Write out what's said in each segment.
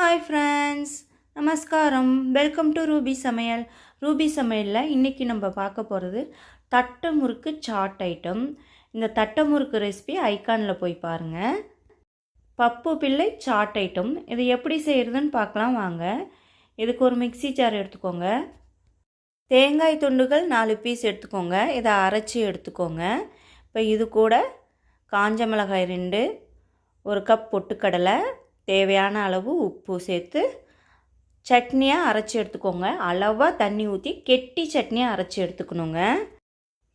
Hi friends நமஸ்காரம். Welcome to Ruby சமையல். Ruby சமையலில் இன்றைக்கி நம்ம பார்க்க போகிறது தட்டை முறுக்கு சாட் ஐட்டம். இந்த தட்டை முறுக்கு ரெசிபி ஐக்கானில் போய் பாருங்கள் பப்பு பிள்ளை சாட் ஐட்டம். இதை எப்படி செய்கிறதுன்னு பார்க்கலாம் வாங்க. இதுக்கு ஒரு மிக்ஸி ஜார் எடுத்துக்கோங்க. தேங்காய் துண்டுகள் நாலு பீஸ் எடுத்துக்கோங்க. இதை அரைச்சி எடுத்துக்கோங்க. இப்போ இது கூட காஞ்ச மிளகாய் ரெண்டு ஒரு கப் பொட்டுக்கடலை தேவையான அளவு உப்பு சேர்த்து சட்னியாக அரைச்சி எடுத்துக்கோங்க. அளவாக தண்ணி ஊற்றி கெட்டி சட்னியாக அரைச்சி எடுத்துக்கணுங்க.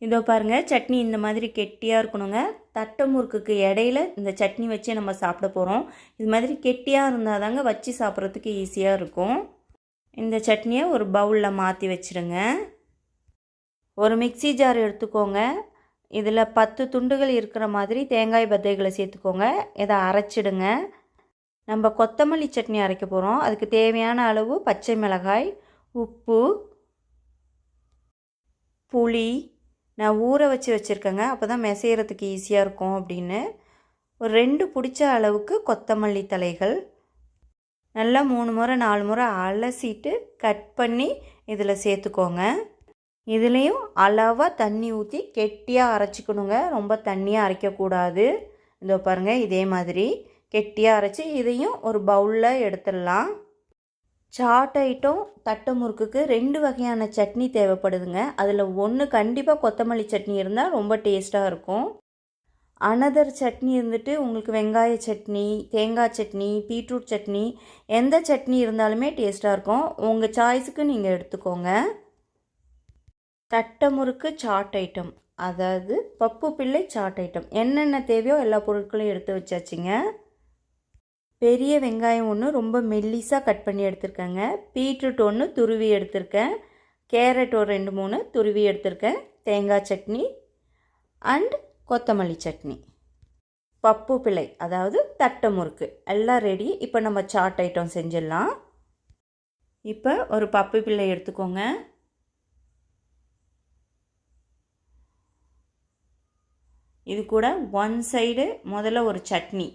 இதோ பாருங்கள் சட்னி இந்த மாதிரி கெட்டியாக இருக்கணுங்க. தட்டை முறுக்குக்கு இடையில இந்த சட்னி வச்சு நம்ம சாப்பிட போகிறோம் இது மாதிரி கெட்டியாக இருந்தால் தாங்க வச்சு சாப்பிட்றதுக்கு ஈஸியாக இருக்கும். இந்த சட்னியை ஒரு பவுலில் மாற்றி வச்சுருங்க. ஒரு மிக்ஸி ஜார் எடுத்துக்கோங்க. இதில் பத்து துண்டுகள் இருக்கிற மாதிரி தேங்காய் பத்தைகளை சேர்த்துக்கோங்க. இதை அரைச்சிடுங்க. நம்ம கொத்தமல்லி சட்னி அரைக்க போகிறோம் அதுக்கு தேவையான அளவு பச்சை மிளகாய் உப்பு புளி. நான் ஊற வச்சு வச்சுருக்கேங்க. அப்போ தான் மெசையறதுக்கு ஈஸியாக இருக்கும் அப்படின்னு. ஒரு ரெண்டு பிடிச்ச அளவுக்கு கொத்தமல்லி தலைகள். நல்லா மூணு முறை நாலு முறை அலசிட்டு கட் பண்ணி இதில் சேர்த்துக்கோங்க. இதுலேயும் அளவாக தண்ணி ஊற்றி கெட்டியாக அரைச்சிக்கணுங்க. ரொம்ப தண்ணியாக அரைக்கக்கூடாது. இதோ பாருங்கள் இதே மாதிரி. கெட்டியாக அரைச்சி இதையும் ஒரு பவுலில் எடுத்துடலாம். சாட் ஐட்டம் தட்டை முறுக்குக்கு ரெண்டு வகையான சட்னி தேவைப்படுதுங்க. அதில் ஒன்று கண்டிப்பாக கொத்தமல்லி சட்னி இருந்தால் ரொம்ப டேஸ்ட்டாக இருக்கும். அனதர் சட்னி இருந்துட்டு உங்களுக்கு வெங்காய சட்னி தேங்காய் சட்னி பீட்ரூட் சட்னி எந்த சட்னி இருந்தாலுமே டேஸ்ட்டாக இருக்கும். உங்கள் சாய்ஸுக்கு நீங்கள் எடுத்துக்கோங்க. தட்டை முறுக்கு சாட் ஐட்டம் அதாவது பப்பு பிள்ளை சாட் ஐட்டம் என்னென்ன தேவையோ எல்லா பொருட்களையும் எடுத்து வச்சாச்சுங்க. பெரிய வெங்காயம் ஒன்று ரொம்ப மெல்லிஸாக கட் பண்ணி எடுத்திருக்கேங்க. பீட்ரூட் ஒன்று துருவி எடுத்திருக்கேன். கேரட் ஒரு ரெண்டு மூணு துருவி எடுத்திருக்கேன். தேங்காய் சட்னி அண்ட் கொத்தமல்லி சட்னி. பப்பு பிள்ளை அதாவது தட்டை முறுக்கு. எல்லாம் ரெடி இப்போ நம்ம சாட் ஐட்டம் செஞ்சிடலாம். இப்போ ஒரு பப்பு பிள்ளை எடுத்துக்கோங்க. இது கூட ஒன் சைடு முதல்ல ஒரு சட்னி.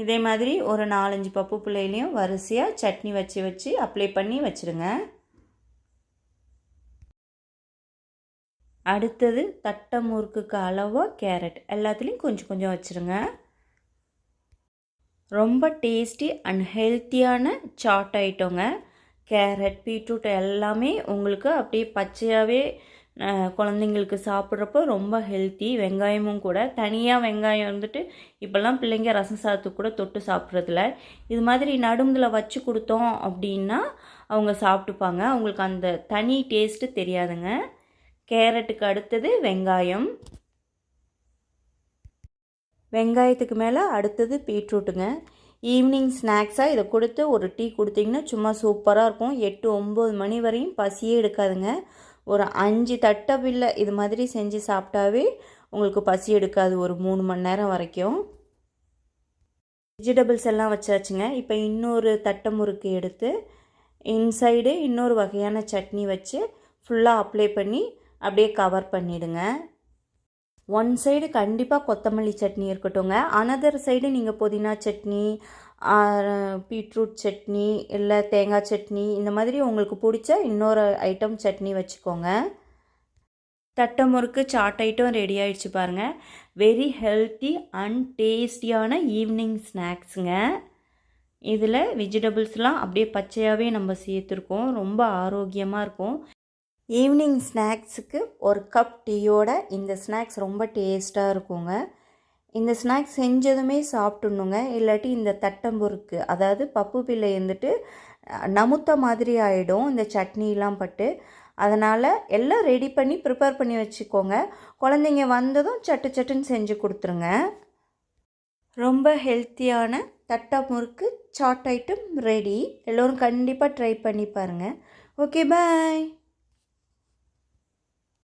இதே மாதிரி ஒரு நாலஞ்சு பப்பு பிள்ளையிலையும் வரிசையாக சட்னி வச்சு வச்சு அப்ளை பண்ணி வச்சுருங்க. அடுத்தது தட்டை முறுக்குக்கு அளவாக கேரட் எல்லாத்துலேயும் கொஞ்சம் கொஞ்சம் வச்சுருங்க. ரொம்ப டேஸ்டி அண்ட் ஹெல்த்தியான சாட் ஐட்டங்க. கேரட் பீட்ரூட் எல்லாமே உங்களுக்கு அப்படியே பச்சையாகவே குழந்தைங்களுக்கு சாப்பிட்றப்போ ரொம்ப ஹெல்த்தி வெங்காயமும் கூட. தனியாக வெங்காயம் வந்துட்டு இப்போல்லாம் பிள்ளைங்க ரசம் சாதத்துக்கு கூட தொட்டு சாப்பிட்றதில்ல. இது மாதிரி நடுமுதில் வச்சு கொடுத்தோம் அப்படின்னா அவங்க சாப்பிட்டுப்பாங்க. அவங்களுக்கு அந்த தனி டேஸ்ட்டு தெரியாதுங்க. கேரட்டுக்கு அடுத்தது வெங்காயம். வெங்காயத்துக்கு மேலே அடுத்தது பீட்ரூட்டுங்க. ஈவினிங் ஸ்நாக்ஸாக இதை கொடுத்து ஒரு டீ கொடுத்தீங்கன்னா சும்மா சூப்பராக இருக்கும். எட்டு ஒம்பது மணி வரையும் பசியே எடுக்காதுங்க. ஒரு அஞ்சு தட்டப்பில்லை இது மாதிரி செஞ்சு சாப்பிட்டாவே உங்களுக்கு பசி எடுக்காது ஒரு மூணு மணி நேரம் வரைக்கும். வெஜிடபிள்ஸ் எல்லாம் வச்சாச்சுங்க. இப்போ இன்னொரு தட்டை முறுக்கு எடுத்து இன்சைடு இன்னொரு வகையான சட்னி வச்சு ஃபுல்லாக அப்ளை பண்ணி அப்படியே கவர் பண்ணிவிடுங்க ஒன் சைடு கண்டிப்பாக கொத்தமல்லி சட்னி இருக்கட்டும்ங்க. அனதர் சைடு நீங்கள் புதினா சட்னி பீட்ரூட் சட்னி இல்லை தேங்காய் சட்னி இந்த மாதிரி உங்களுக்கு பிடிச்ச இன்னொரு ஐட்டம் சட்னி வச்சுக்கோங்க. தட்டை முறுக்கு சாட் ஐட்டம் ரெடி ஆகிடுச்சு பாருங்கள் வெரி ஹெல்த்தி அண்ட் டேஸ்டியான ஈவினிங் ஸ்நாக்ஸுங்க இதில் வெஜிடபிள்ஸ்லாம் அப்படியே பச்சையாகவே நம்ம சேர்த்துருக்கோம். ரொம்ப ஆரோக்கியமாக இருக்கும். ஈவினிங் ஸ்நாக்ஸுக்கு ஒரு கப் டீயோட இந்த ஸ்நாக்ஸ் ரொம்ப டேஸ்ட்டாக இருக்குங்க. இந்த ஸ்நாக்ஸ் செஞ்சதுமே சாப்பிட்ணுங்க இல்லாட்டி இந்த தட்டம்புருக்கு அதாவது பப்பு பிள்ளை இருந்துட்டு நமுத்த மாதிரி ஆகிடும் இந்த சட்னிலாம் பட்டு. அதனால் எல்லாம் ரெடி பண்ணி ப்ரிப்பேர் பண்ணி வச்சுக்கோங்க. குழந்தைங்க வந்ததும் சட்டு சட்டுன்னு செஞ்சு கொடுத்துருங்க. ரொம்ப ஹெல்த்தியான தட்டா முறுக்கு சாட் ஐட்டம் ரெடி எல்லோரும் கண்டிப்பாக ட்ரை பண்ணி பாருங்கள் ஓகே பாய்